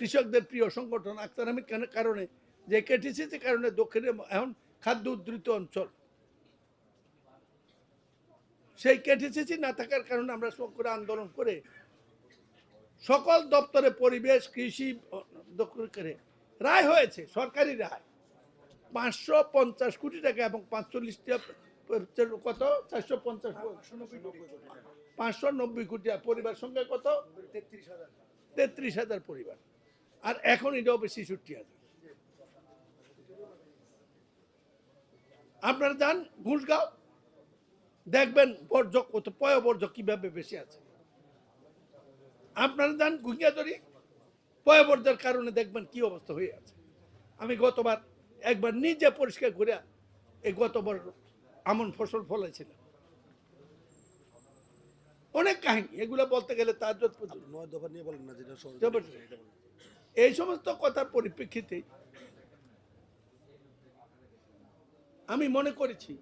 কৃষকদের প্রিয় সংগঠন আক্তার আহমেদ খানের কারণে, যে কেটিসিসি কারণে দক্ষিণে এখন খাদ্য উদ্ধৃত অঞ্চল। সেই কেটিসিসি না থাকার কারণে আমরা করে আন্দোলন করে সকল দপ্তরে পরিবেশ, কৃষি করে রায় হয়েছে, সরকারি রায়। পাঁচশো পঞ্চাশ কোটি টাকা এবং পাঁচচল্লিশটা কত? চারশো পঞ্চাশ পাঁচশো নব্বই কোটি। পরিবার সংখ্যা কত? তেত্রিশ হাজার। তেত্রিশ হাজার পরিবার। আর এখন এটা বেশি ছেষট্টি আছে। আপনারা যান ঘুষগাঁও দেখবেন বর্জ্য কত পয় বর্জ্য কীভাবে বেশি আছে। আপনারা যান গুঙ্গিয়াতরি পয় বর্জ্যের কারণে দেখবেন কি অবস্থা হয়ে আছে। আমি গতবার একবার নিজে পরিষ্কার করে এই গতবার আমন ফসল ফলাইছিলাম। অনেক কাহিনী এগুলো বলতে গেলে তার নয় দফা নিয়ে বলেন না যেটা। এই সমস্ত কথার পরিপ্রেক্ষিতে আমি মনে করেছি,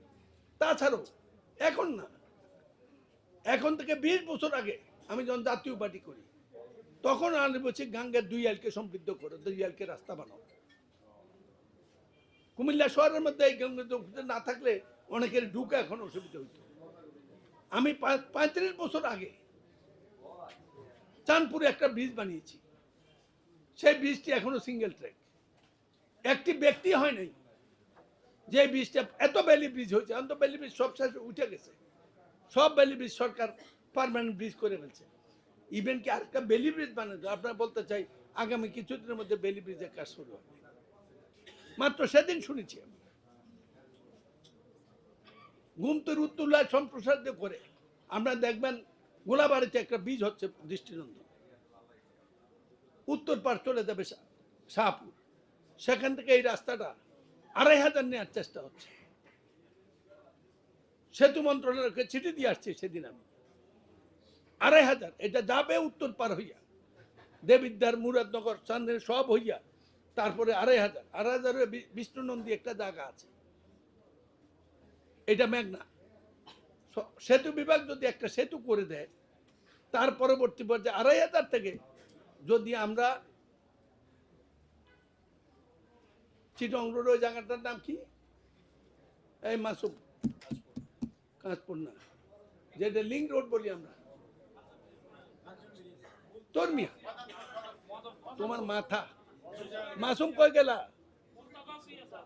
তাছাড়াও এখন না, এখন থেকে বিশ বছর আগে আমি যখন জাতীয় পার্টি করি, তখন আমি বলছি গাঙ্গের দুই আলকে সমৃদ্ধ করো, দুই আলকে রাস্তা বানাও। কুমিল্লা শহরের মধ্যে এই গঙ্গা না থাকলে অনেকের ঢুকে এখন অসুবিধা হইতো। আমি পঁয়ত্রিশ বছর আগে চাঁদপুরে একটা ব্রিজ বানিয়েছি। সেই ব্রিজটি এখনও সিঙ্গেল ট্র্যাক একটি ব্যক্তি হয় নাই যে ব্রিজটা, এত ভ্যালি ব্রিজ হয়েছে অন্ত ভ্যালি ব্রিজ সব শেষ উঠে গেছে। সব ভ্যালি ব্রিজ সরকার পারমানেন্ট ব্রিজ করে ফেলছে। ইভেন কি আরেকটা বেলি ব্রিজ বানাতে আপনার বলতে চাই, আগামী কিছুদিনের মধ্যে বেলি ব্রিজের কাজ শুরু হবে। মাত্র সেদিন শুনেছি আমি। গুমতির উত্তুল্লাহ সম্প্রসারিত করে, আমরা দেখবেন গোলাবাড়িতে একটা বীজ হচ্ছে দৃষ্টিনন্দন। উত্তর পার চলে যাবে শাহপুর। সেখান থেকে এই রাস্তাটা আড়াই হাজার নেওয়ার চেষ্টা হচ্ছে। সেতু মন্ত্রণালয়কে চিঠি দিয়ে আসছি সেদিন আমি। আড়াই হাজার, এটা যাবে উত্তর পার হইয়া দেবিদ্যার মুরাদনগর চান্দের সব হইয়া, তারপরে আড়াই হাজার। আড়াই হাজারে বিষ্ণুনন্দী একটা জায়গা আছে। এটা মেঘনা। সেতু বিভাগ যদি একটা সেতু করে দেয়, তার পরবর্তী পর্যায়ে আড়াই হাজার থেকে যদি আমরা চিটং রোড ওই জায়গাটার নাম কি? এই মাসুম কাঁচপুর না যেটা লিঙ্ক রোড বলি আমরা। তোর তোমার মাথা। মাসুম কই গেলা?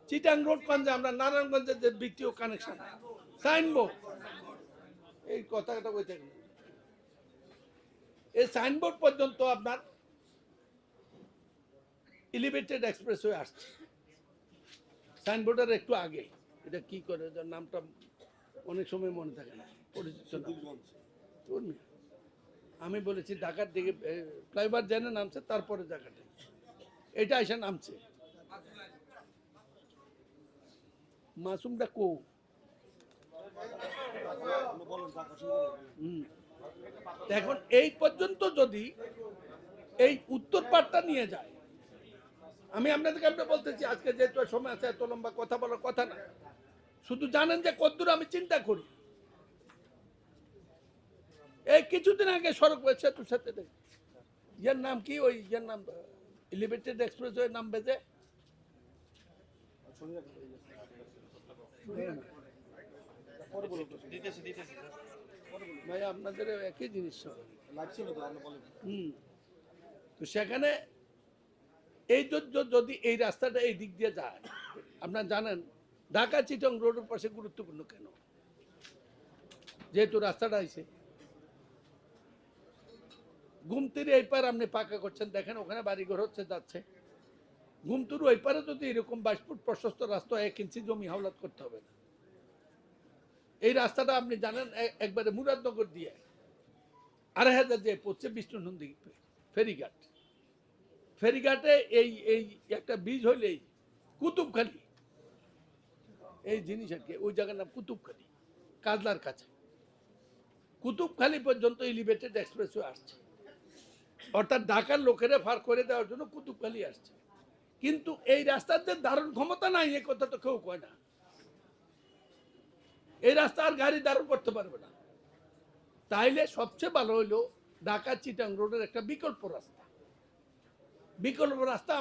চিটাং রোড কঞ্জে আমরা নারায়ণগঞ্জের যে দ্বিতীয় কানেকশন। সাইনবোর্ড। এই কথাটা কই থাকি এই সাইনবোর্ড পর্যন্ত আপনার এলিভেটেড এক্সপ্রেস হয়ে আসছে। সাইনবোর্ডের একটু আগে। এটা কি করে? যার নামটা অনেক সময় মনে থাকে না। পরিচিত। আমি বলেছি ঢাকার দিকে ফ্লাইওভার জেনে নামছে তারপরে জায়গাটা এটা এসে নামছে। মাসুমটা কো? এখন এই পর্যন্ত যদি এই উত্তর পাটটা নিয়ে যায় আমি আপনাদেরকে আপনি বলতেছি আজকে যেহেতু সময় আছে এত লম্বা কথা বলার কথা না। শুধু জানেন যে কদ্দূর আমি চিন্তা করি। এই কিছুদিন আগে সড়ক সেতুর সাথে দেখ। ইয়ার নাম কি? ওই ইয়ার নাম এলিভেটেড এক্সপ্রেস ওয়ের নাম বেজে ভাই আপনাদের একই জিনিস হুম। তো সেখানে এই যদি এই রাস্তাটা এই দিক দিয়ে যায়, আপনার জানেন, ঢাকা চিটং রোডের পাশে গুরুত্বপূর্ণ কেন? যেহেতু রাস্তাটা আছে গুমতির এই পার আপনি পাকা করছেন, দেখেন ওখানে বাড়িঘর হচ্ছে, যাচ্ছে। গুমতুর ওই পারে যদি এরকম বাইশ ফুট প্রশস্ত রাস্তা, এক ইঞ্চি জমি হাওলাত করতে হবে না। এই রাস্তাটা আপনি জানেন একবারে মুরাদনগর দিয়ে আড়াই হাজার যে পড়ছে বিষ্ণু নন্দী ফেরিঘাট। ফেরিঘাটে এই এই একটা বীজ হইলেই কুতুবখালি। এই জিনিস আর কি, ওই জায়গার নাম কুতুবখালি, কাজলার কাছে। কুতুবখালি পর্যন্ত এলিভেটেড এক্সপ্রেসওয়ে আসছে। অর্থাৎ ঢাকার লোকেরা ফার করে দেওয়ার জন্য কুতুবখালি আসছে। কিন্তু এই রাস্তার যে দারুণ ক্ষমতা নাই, এ কথা তো কেউ কয় না। এই রাস্তা আর গাড়ি দারুণ করতে পারবে না। তাইলে সবচেয়ে ভালো হলো ঢাকা চিটাং রোডের একটা বিকল্প রাস্তা। বিকল্প রাস্তা